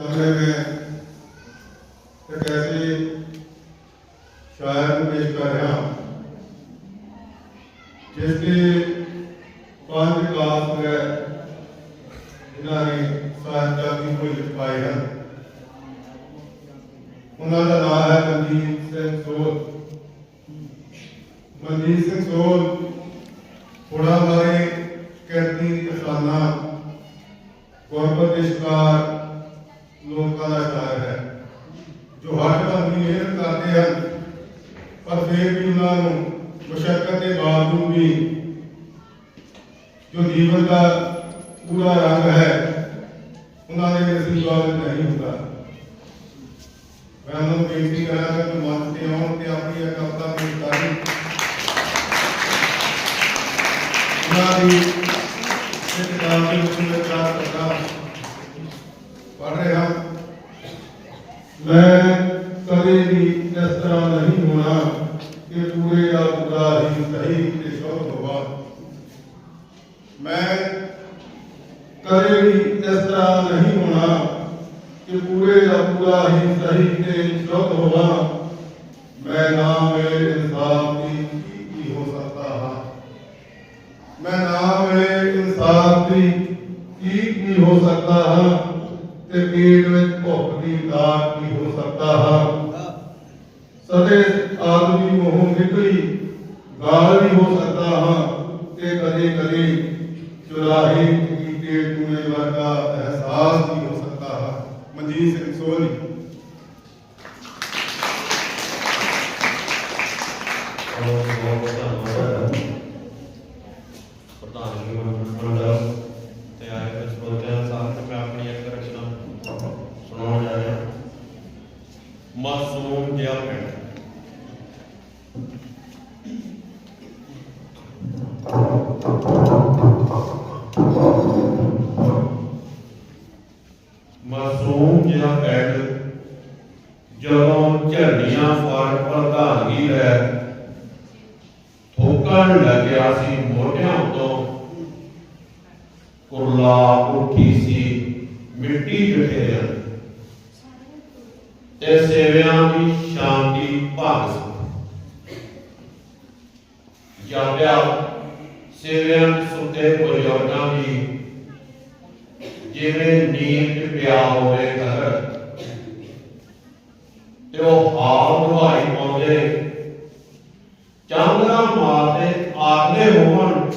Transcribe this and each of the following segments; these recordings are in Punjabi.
میں ایک ایسے شاعر پیش کر رہا ہوں جس کے پانچ کلاس میں جنہوں نے سائنسدانی کو لکھوائی ہے انہوں کا نام ہے؟ مندیپ سنگھ سول مندیپ سنگھ سول تھوڑا ہمارے ਮੁਸ਼ਕਲ ਦੇ ਬਾਵਜੂਦ ਵੀ ਜੋ ਜੀਵਨ ਦਾ ਪੂਰਾ ਰੰਗ ਹੈ ਉਹਨਾਂ ਦੇ ਨਸੀਬਾਂ ਵਿੱਚ ਨਹੀਂ ਹੁੰਦਾ ਮੈਂ ਉਹਨਾਂ ਨੂੰ ਬੇਨਤੀ ਕਰਾਂਗਾ ਕਿ ਮੰਚ ਤੇ ਆਉਣ ਤੇ ਆਪਣੀ ਇੱਕ ਕਵਿਤਾ ਪੇਸ਼ ਕਰਨ ਉਹਨਾਂ ਦੀ ਇਸ ਕਿਤਾਬ ਦੇ ਵਿੱਚ ਮੈਂ ਚਾਰ ਕਰਦਾ ਪੜ੍ਹ ਰਿਹਾ ਮੈਂ ਕਦੇ ਵੀ ਇਸ ਤਰ੍ਹਾਂ ਨਹੀਂ ਹੋਣਾ ਕਿ ਪੂਰੇ ਦਾ ਪੂਰਾ ਹੀ ਸਹੀ ਤੇ ਸ਼ੁੱਧ ਹੋਵਾ ਮੈਂ ਕਦੇ ਵੀ ਇਸ ਤਰ੍ਹਾਂ ਨਹੀਂ ਹੋਣਾ ਕਿ ਪੂਰੇ ਦਾ ਪੂਰਾ ਹੀ ਸਹੀ ਤੇ ਸ਼ੁੱਧ ਹੋਵਾ ਮੈਂ ਨਾ ਮੇਰੇ ਇਨਸਾਫ ਦੀ ਕੀ ਕੀ ਹੋ ਸਕਦਾ ਹਾਂ ਮੈਂ ਨਾ ਮੇਰੇ ਇਨਸਾਫ ਦੀ ਕੀ ਕੀ ਹੋ ਸਕਦਾ ਹਾਂ ਤੇ ਪੇਟ ਵਿੱਚ ਭੁੱਖ ਦੀ ਦਾਤ ਕੀ ਹੋ ਸਕਦਾ ਹਾਂ ਸਦੇ ਆਦਮੀ ਮੋਹ ਨਿਕਲੀ ਗਾਲ ਵੀ ਹੋ ਸਕਦਾ ਹਾਂ ਤੇ ਕਦੇ ਕਦੇ ਚੁਰਾਹੇ ਕੀਤੇ ਟੂਣੇ ਵਰਗਾ ਅਹਿਸਾਸ ਵੀ ਹੋ ਸਕਦਾ ਹਾਂ ਮਨਜੀਤ ਸਿੰਘ ਸੋਹਣੀ ਬਹੁਤ ਬਹੁਤ ਧੰਨਵਾਦ ਪ੍ਰਧਾਨ ਜੀ ਮੰਡਲ ਤੇ ਆਏ ਹੋਏ ਸਰੋਤਿਆਂ ਸਾਥ ਮੈਂ ਆਪਣੀ ਇੱਕ ਰਚਨਾ ਸੁਣਾਉਣ ਜਾ ਰਿਹਾ ਮਾਸੂਮ ਜਿਹਾ ਪਿੰਡ ਮਾਸੂਮ ਜਿਹਾ ਪਿੰਡ ਜਦੋਂ ਝੰਡੀਆਂ ਫਾੜ ਪ੍ਰਧਾਨਗੀ ਹੈ ਠੋਕਣ ਲੱਗਿਆ ਸੀ ਮੋਢਿਆਂ ਤੋਂ ਕੁਰਲਾ ਉੱਠੀ ਸੀ ਮਿੱਟੀ ਜਠੇਰਿਆਂ ਤੇ ਸੇਵਿਆਂ ਦੀ ਸ਼ਾਂਤੀ ਭਾਗ ਸੀ। ਜਾਪਿਆ ਸੇਵਿਆਂ ਦੇ ਸੁੱਤੇ ਬਜ਼ੁਰਗਾਂ ਦੀ, ਜਿਵੇਂ ਨੀਂਦ ਪਿਆ ਹੋਵੇ ਘਰ। ਤੇ ਉਹ ਹਾਲ ਦੁਹਾਈ ਪਾਉਂਦੇ, ਚਾਂਦਰਾ ਮਾਰਦੇ ਆਖਦੇ ਹੋਵਣ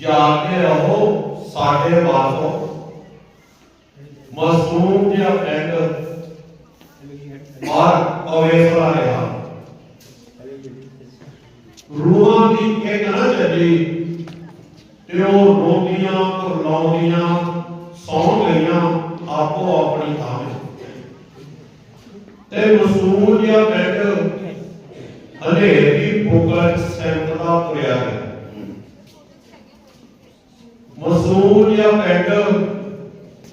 ਜਾਗੇ ਰਹੋ ਸਾਡੇ ਵਾਸੋ ਮਾਸੂਮ ਜਿਹਾ ਪਿੰਡ ਔਰ ਅਵੇਸਲਾ ਰਿਹਾ। ਰੂਹਾਂ ਦੀ ਇੱਕ ਨਾ ਚੱਲੀ ਤੇ ਉਹ ਰੋਂਦੀਆਂ ਕੁਰਲਾਉਂਦੀਆਂ ਸੌਂ ਗਈਆਂ, ਆਪੋ ਆਪਣੀ ਥਾਂ ਤੇ। ਮਸੂਮ ਜਿਹਾ ਪਿੰਡ ਹਨੇਰ ਦੀ ਬੁਗਲ ਸੈਂਕੜਾ ਤੁਰਿਆ ਗਿਆ। ਮਸੂਮ ਜਿਹਾ ਪਿੰਡ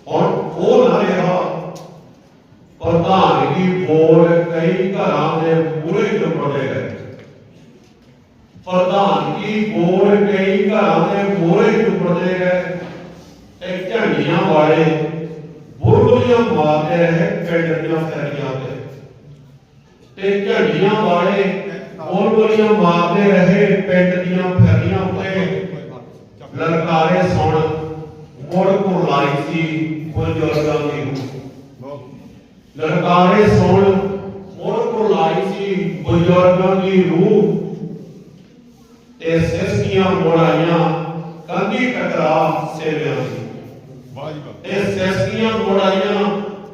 ਹੁਣ ਉਹ ਨਾ ਰਿਹਾ, ਪ੍ਰਧਾਨਗੀ ਬੋਲ ਕਈ ਘਰਾਂ ਦੇ ਪੂਰੇ ਚੁੱਪੜੇ ਗਏ। ਪ੍ਰਧਾਨਗੀ ਬੋਲ ਕਈ ਘਰਾਂ ਦੇ ਪੂਰੇ ਚੁੱਪੜੇ ਗਏ। ਇੱਕ ਝੰਡੀਆਂ ਵਾਲੇ ਬੁਰਬਲੀਆਂ ਮਾਰਦੇ ਰਹੇ ਪਿੰਡ ਫੈਰੀਆਂ ਤੇ। ਤੇ ਝੰਡੀਆਂ ਵਾਲੇ ਬੁਲਬੁਲੀਆਂ ਮਾਰਦੇ ਰਹੇ ਪਿੰਡ ਦੀਆਂ ਫੈਰੀਆਂ ਉੱਤੇ। ਲਲਕਾਰੇ ਸੁਣ ਮੁੜ ਕੁਰਲਾਈ ਸੀ ਬਜ਼ੁਰਗਾਂ ਦੀ ਰੂਹ। ਲਲਕਾਰੇ ਸੁਣ ਮੁੜ ਕੁਰਲਾਈ ਸੀ ਬਜ਼ੁਰਗਾਂ ਦੀ ਰੂਹ। ਤੇ ਸਿਸਕੀਆਂ ਮੋੜਾਈਆਂ ਕੰਧੀ ਟਕਰਾ ਸੇਵਿਆਂ ਦੀ। ਵਾਹ ਜੀ ਵਾਹ। ਮੋੜਾਈਆਂ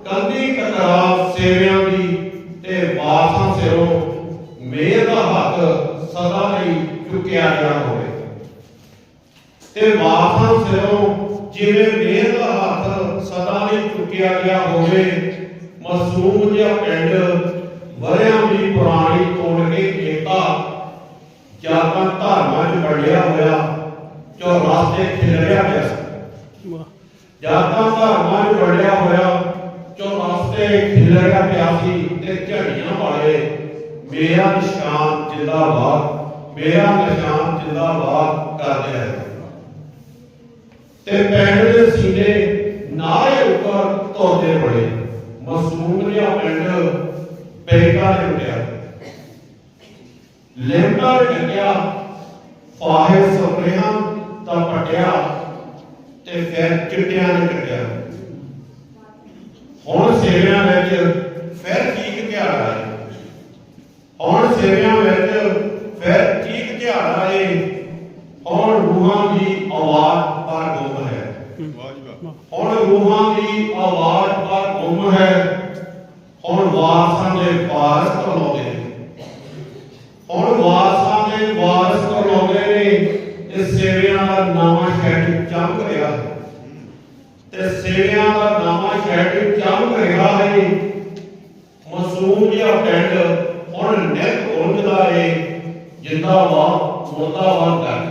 ਕੰਧੀ ਟਕਰਾ ਸੇਵਿਆਂ ਦੀ ਤੇ ਬਾਸਾਂ ਸਿਰੋਂ ਮੇਰ ਦਾ ਹੱਥ ਸਦਾ ਲਈ ਚੁੱਕਿਆ ਗਿਆ ਹੋਵੇ। ਤੇ ਬਾਸਾਂ ਸਿਰੋਂ ਜਿਵੇਂ ਮੇਰ ਦਾ ਹੱਥ ਸਦਾ ਲਈ ਚੁੱਕਿਆ ਗਿਆ ਹੋਵੇ ਮਾਸੂਮ ਜਿਹਾ ਪਿੰਡ ਵਰਿਆਂ ਦੀ ਪੁਰਾਣੀ ਤੋੜ ਕੇ ਏਕਾ ਜਾਤਾਂ ਧਰਮਾਂ 'ਚ ਵੰਡਿਆ ਹੋਇਆ ਜੋ ਰਾਸਤੇ ਖਿਲਰਿਆ ਪਿਆ। ਸੀ ਜਾਤਾਂ ਧਰਮਾਂ 'ਚ ਵੰਡਿਆ ਹੋਇਆ ਜੋ ਰਾਸਤੇ ਖਿਲਰਿਆ ਪਿਆ ਸੀ ਤੇ ਝੜੀਆਂ ਵਾਲੇ। ਮੇਰਾ ਨਿਸ਼ਾਨ ਜਿੰਦਾਬਾਦ, ਮੇਰਾ ਨਿਸ਼ਾਨ ਜਿੰਦਾਬਾਦ ਕਰਦੇ ਰਹੇ ਤੇ ਪਿੰਡ ਦੇ ਸੀਨੇ ਨਾਰੇ ਉੱਪਰ ਤੋਦੇ ਬੜੇ ਮਸੂਮ ਜਿਹਾ ਪਿੰਡ ਬੇਕਾ ਦੇ ਉੱਡਿਆ। ਲੈਂਟਾ ਲੱਗਿਆ ਫਾਹੇ ਸਪਰੇਹਾਂ ਤਾਂ ਪਟਿਆ ਤੇ ਫਿਰ ਚਿੱਟਿਆਂ ਨੇ ਕੱਟਿਆ ਹੁਣ ਸੇਵਿਆਂ ਵਿੱਚ ਫਿਰ ਚੀਕ ਝਾੜਾ ਹੈ ਹੁਣ ਸੇਵਿਆਂ ਵਿੱਚ ਫਿਰ ਚੀਕ ਝਾੜਾ ਹੈ ਹੁਣ ਰੂਹਾਂ ਦੀ ਆਵਾਜ਼ ਪਰ ਗੁੰਮ ਹੈ ਹੁਣ ਰੂਹਾਂ ਦੀ ਆਵਾਜ਼ ਪਰ ਗੁੰਮ ਹੈ ਹੁਣ ਵਾਰਸਾਂ ਦੇ ਵਾਰਸ ਕਲਾਉਂਦੇ ਨੇ ਹੁਣ ਵਾਰਸਾਂ ਦੇ ਵਾਰਸ ਕਲਾਉਂਦੇ ਨੇ ਇਸ ਸੇਵਿਆਂ ਦਾ ਨਵਾਂ ਸ਼ੈਡ ਚਮਕ ਰਿਹਾ ਹੈ ਤੇ ਸੇਵਿਆਂ ਦਾ ਨਵਾਂ ਸ਼ੈਡ ਚਮਕ ਰਿਹਾ ਹੈ ਮਸੂਮ ਜਿਹਾ ਪਿੰਡ ਹੁਣ ਨਿਤ ਉਲਝਦਾ ਏ ਜਿੰਦਾਬਾਦ ਮੁਰਦਾਬਾਦ ਕਰ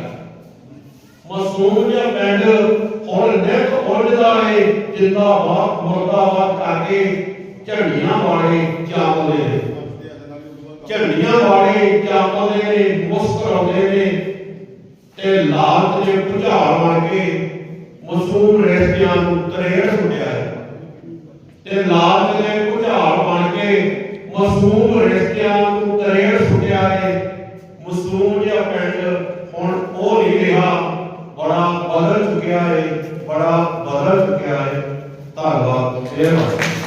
ਮਸੂਮ ਜਿਹਾ ਪਿੰਡ ਹੁਣ ਨਿਤ ਉਲਝਦਾ ਏ ਜਿੰਦਾਬਾਦ ਮੁਰਦਾਬਾਦ ਕਰਕੇ ਝੰਡੀਆਂ ਵਾਲੇ ਚਾਵਲੇ ਨੇ ਝੰਡੀਆਂ ਵਾਲੇ ਚਾਵਲੇ ਨੇ ਮੁਸਕਰਾਉਂਦੇ ਨੇ। ਤੇ ਲਾਲਚ ਦੇ ਭੁਜਾਲ ਬਣ ਕੇ ਮਸੂਮ ਰਿਸ਼ਤਿਆਂ ਨੂੰ ਤਰੇੜ ਸੁੱਟਿਆ ਹੈ। ਤੇ ਲਾਲਚ ਦੇ ਭੁਜਾਲ ਬਣ ਕੇ ਮਸੂਮ ਰਿਸ਼ਤਿਆਂ ਨੂੰ ਤਰੇੜ ਸੁੱਟਿਆ ਹੈ ਮਸੂਮ ਜਿਹਾ ਪਿੰਡ ਹੁਣ ਉਹ ਨਹੀਂ ਰਿਹਾ। ਬੜਾ ਬਦਲ ਚੁੱਕਿਆ ਹੈ ਬੜਾ ਬਦਲ ਚੁੱਕਿਆ ਹੈ ਧੰਨਵਾਦ ਮਿਹਰਬਾਨੀ